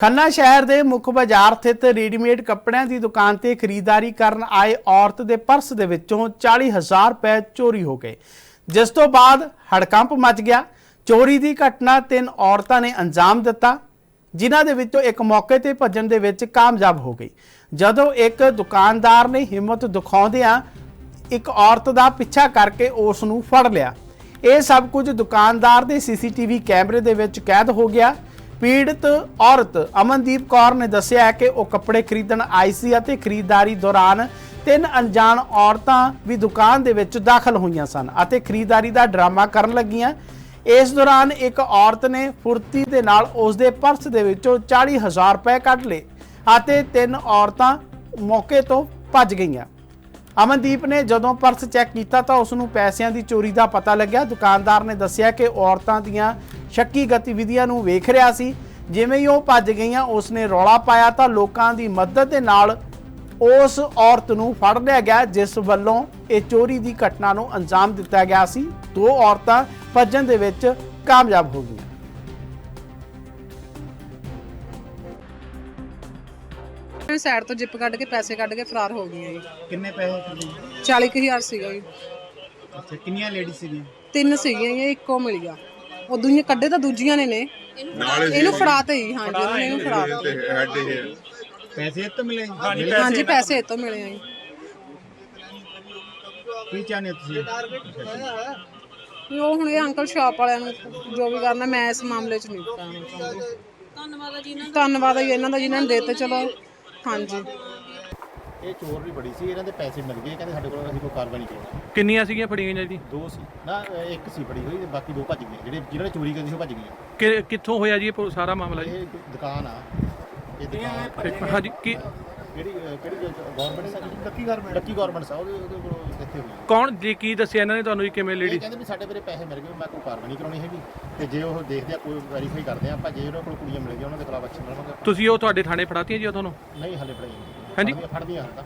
ਖੰਨਾ ਸ਼ਹਿਰ ਦੇ ਮੁੱਖ ਬਾਜ਼ਾਰ ਸਥਿਤ ਰੈਡੀਮੇਡ ਕੱਪੜਿਆਂ ਦੀ ਦੁਕਾਨ ਤੇ ਖਰੀਦਦਾਰੀ ਕਰਨ ਆਏ ਔਰਤ ਦੇ ਪਰਸ ਦੇ ਵਿੱਚੋਂ 40000 ਰੁਪਏ ਚੋਰੀ ਹੋ ਗਏ। ਜਿਸ ਤੋਂ ਬਾਅਦ ਹੜਕੰਪ ਮਚ ਗਿਆ। ਚੋਰੀ ਦੀ ਘਟਨਾ ਤਿੰਨ ਔਰਤਾਂ ਨੇ ਅੰਜਾਮ ਦਿੱਤਾ, ਜਿਨ੍ਹਾਂ ਦੇ ਵਿੱਚੋਂ ਇੱਕ ਮੌਕੇ ਤੇ ਭੱਜਣ ਦੇ ਵਿੱਚ ਕਾਮਯਾਬ ਹੋ ਗਈ। ਜਦੋਂ ਇੱਕ ਦੁਕਾਨਦਾਰ ਨੇ ਹਿੰਮਤ ਦਿਖਾਉਂਦਿਆਂ ਇੱਕ ਔਰਤ ਦਾ ਪਿੱਛਾ ਕਰਕੇ ਉਸ ਨੂੰ ਫੜ ਲਿਆ। ਇਹ ਸਭ ਕੁਝ ਦੁਕਾਨਦਾਰ ਦੇ ਸੀਸੀਟੀਵੀ ਕੈਮਰੇ ਦੇ ਵਿੱਚ ਕੈਦ ਹੋ ਗਿਆ। ਪੀੜਤ ਔਰਤ ਅਮਨਦੀਪ ਕੌਰ ਨੇ ਦੱਸਿਆ ਹੈ ਕਿ ਉਹ ਕੱਪੜੇ ਖਰੀਦਣ ਆਈ ਸੀ ਅਤੇ ਖਰੀਦਦਾਰੀ ਦੌਰਾਨ ਤਿੰਨ ਅਣਜਾਣ ਔਰਤਾਂ ਵੀ ਦੁਕਾਨ ਦੇ ਵਿੱਚ ਦਾਖਲ ਹੋਈਆਂ ਸਨ ਅਤੇ ਖਰੀਦਦਾਰੀ ਦਾ ਡਰਾਮਾ ਕਰਨ ਲੱਗੀਆਂ। ਇਸ ਦੌਰਾਨ ਇੱਕ ਔਰਤ ਨੇ ਫੁਰਤੀ ਦੇ ਨਾਲ ਉਸ ਦੇ ਪਰਸ ਦੇ ਵਿੱਚੋਂ 40000 ਰੁਪਏ ਕੱਢ ਲਏ ਅਤੇ ਤਿੰਨ ਔਰਤਾਂ ਮੌਕੇ ਤੋਂ ਭੱਜ ਗਈਆਂ। ਅਮਨਦੀਪ ਨੇ ਜਦੋਂ ਪਰਸ ਚੈੱਕ ਕੀਤਾ ਤਾਂ ਉਸ ਨੂੰ ਪੈਸਿਆਂ ਦੀ ਚੋਰੀ ਦਾ ਪਤਾ ਲੱਗਿਆ। ਦੁਕਾਨਦਾਰ ਨੇ ਦੱਸਿਆ ਕਿ ਔਰਤਾਂ ਦੀਆਂ ਸ਼ੱਕੀ ਗਤੀਵਿਧੀਆਂ ਨੂੰ ਵੇਖ ਰਿਹਾ ਸੀ। ਜਿਵੇਂ ਹੀ ਉਹ ਭੱਜ ਗਈਆਂ ਉਸ ਨੇ ਰੌਲਾ ਪਾਇਆ ਤਾਂ ਲੋਕਾਂ ਦੀ ਮਦਦ ਦੇ ਨਾਲ ਉਸ ਔਰਤ ਨੂੰ ਫੜ ਲਿਆ ਗਿਆ ਜਿਸ ਵੱਲੋਂ ਇਹ ਚੋਰੀ ਦੀ ਘਟਨਾ ਨੂੰ ਅੰਜਾਮ ਦਿੱਤਾ ਗਿਆ ਸੀ। ਦੋ ਔਰਤਾਂ ਭੱਜਣ ਦੇ ਵਿੱਚ ਕਾਮਯਾਬ ਹੋ ਗਈਆਂ। ਮੈਂ ਸਾਈਡ ਤੋਂ ਜਿੱਪ ਕੱਢ ਕੇ ਪੈਸੇ ਕੱਢ ਕੇ ਫਰਾਰ ਹੋ ਗਈਆਂ ਜੀ। ਕਿੰਨੇ ਪੈਸੇ ਖਰੀਦੇ 40000 ਸੀਗਾ ਜੀ। ਅੱਛਾ ਕਿੰਨੀਆਂ ਲੇਡੀ ਸੀਗੀਆਂ? ਤਿੰਨ ਸੀਗੀਆਂ ਜੀ ਇੱਕੋ ਮਿਲ ਗਿਆ। ਉਹ ਦੂਜੀਆਂ ਕੱਢੇ ਤਾਂ ਦੂਜੀਆਂ ਨੇ ਨੇ। ਇਹਨੂੰ ਫੜਾਤੇ ਜੀ ਹਾਂਜੀ ਉਹਨਾਂ ਨੇ ਇਹਨੂੰ ਫੜਾਤੇ ਪੈਸੇ ਇਹ ਮਿਲੇ ਹਾਂਜੀ ਪੈਸੇ ਇਹ ਤੋਂ ਮਿਲੇ ਆ ਜੀ। ਕੀ ਚਾਹੁੰਦੇ ਹੋ ਤੁਸੀਂ? ਵੀ ਉਹ ਹੁਣ ਇਹ ਅੰਕਲ ਸ਼ਾਪ ਵਾਲਿਆਂ ਨੂੰ ਜੋ ਵੀ ਕਰਨਾ ਮੈਂ ਇਸ ਮਾਮਲੇ 'ਚ ਨਹੀਂ ਧੰਨਵਾਦ ਜੀ ਧੰਨਵਾਦ ਜੀ ਇਹਨਾਂ ਦਾ ਜਿਨ੍ਹਾਂ ਨੇ ਦਿੱਤੇ ਚਲੋ। ਹਾਂਜੀ। ਇਹ ਚੋਰ ਵੀ ਬੜੀ ਸੀ ਇਹਨਾਂ ਦੇ ਪੈਸੇ ਮਿਲ ਗਏ ਕਹਿੰਦੇ ਸਾਡੇ ਕੋਲ ਅਸੀਂ ਕੋਈ ਕਾਰਵਾਈ ਨਹੀਂ ਕਰਨੀ ਕਿੰਨੀਆਂ ਸੀਗੀਆਂ ਫੜੀਆਂ ਗਈਆਂ ਜੀ ਦੋ ਸੀ। ਨਾ ਅਹ ਇੱਕ ਸੀ ਫੜੀ ਹੋਈ ਤੇ ਬਾਕੀ ਦੋ ਭੱਜ ਗਏ ਜਿਹੜੇ ਜਿਹਨਾਂ ਨੇ ਚੋਰੀ ਕੀਤੀ ਸੀ ਉਹ ਭੱਜ ਗਏ ਕਿ ਕਿੱਥੋਂ ਹੋਇਆ ਜੀ ਇਹ ਪੂ- ਸਾਰਾ ਮਾਮਲਾ ਜੀ? ਇਹ ਇੱਕ ਦੁਕਾਨ ਆ। ਇਹ ਦੁਕਾਨ ਹਾਂਜੀ ਕੀ ਕਿਹੜੀ ਅਹ ਕਿਹੜੀ ਗਵਰਨਮੈਂਟ ਸਾ ਲੱਕੀ ਗਵਰਨਮੈਂਟ ਲੱਕੀ ਗਵਰਨਮੈਂਟ ਸਾ ਉਹਦੇ ਉਹਦੇ ਕੋਲ ਇੱਥੇ ਹੋਈ। ਕੌਣ ਜੀ ਕੀ ਦੱਸਿਆ ਇਹਨਾਂ ਨੇ ਤੁਹਾਨੂੰ ਜੀ ਕਿਵੇਂ ਇਹ ਲੇਡੀ? ਕਹਿੰਦੇ ਵੀ ਸਾਡੇ ਮੇਰੇ ਪੈਸੇ ਮਿਲ ਗਏ ਮੈਂ ਕੋਈ ਕਾਰਵਾਈ ਨਹੀਂ ਕਰਾਉਣੀ ਹੈਗੀ। ਤੇ ਜੇ ਉਹ ਦੇਖਦੇ ਆ ਕੋਈ ਵੈਰੀਫਾਈ ਕਰਦੇ ਆ ਆਪਾਂ ਜੇ ਉਹਨਾਂ ਕੋਲ ਕੁੜੀਆਂ ਮਿਲ ਗਈਆਂ ਉਹਨਾਂ ਦੇ ਖਿਲਾਫ ਐਕਸ਼ਨ ਲਵਾਂਗੇ ਤੁਸੀਂ ਉਹ ਤੁਹਾਡੇ ਥਾਣੇ ਫੜਾਤੀਆਂ ਜੀ ਉਹ ਤੁਹਾਨੂੰ? ਨਹੀਂ ਹਲੇ ਫੜਾਈ ਹਾਂਜੀ। ਫੜਦੀਆਂ